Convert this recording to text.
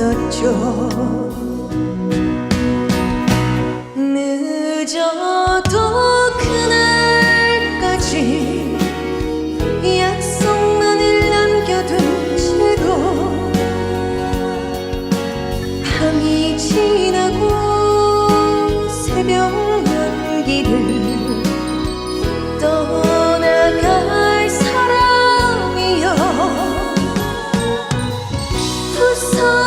있었죠. 늦어도 그날까지 약속만을 남겨둔 채로 밤이 지나고 새벽 연기를